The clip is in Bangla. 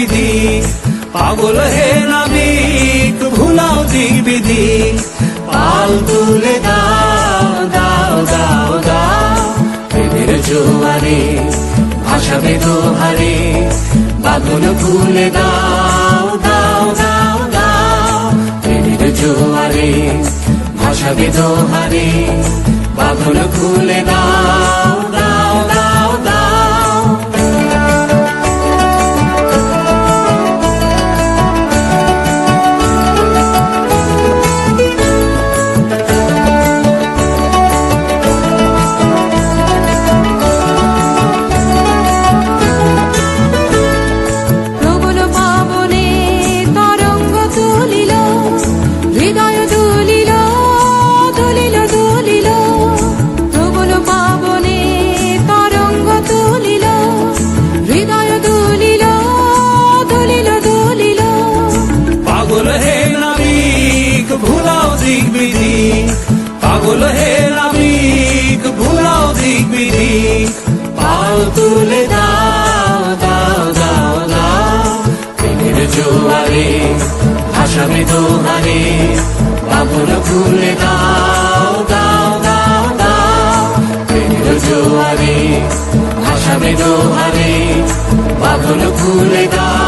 বিধি। পাগল হে নাবিক ভুলাও দিক বিধি পাল তুলে দাও দাও দাও দাও। প্রেমের জোয়ারে, ভাসাবে দোহারে। বাঁধন খুলে দাও দাও দাও দাও। প্রেমের জোয়ারে, ভাসাবে দোহারে। বাঁধন খুলে দাও দাও দিক বিধি পাগল হে নাবিক, ভুলাও দিক বিধি পাল তুলে দাও দাও দাও দাও। জোয়ারে, ভাসাবে দোহারে পাগল খুলে দাও দাও দাও দাও। প্রেমের জোয়ারে, ভাসাবে দোহারে পাগল খুলে দাও।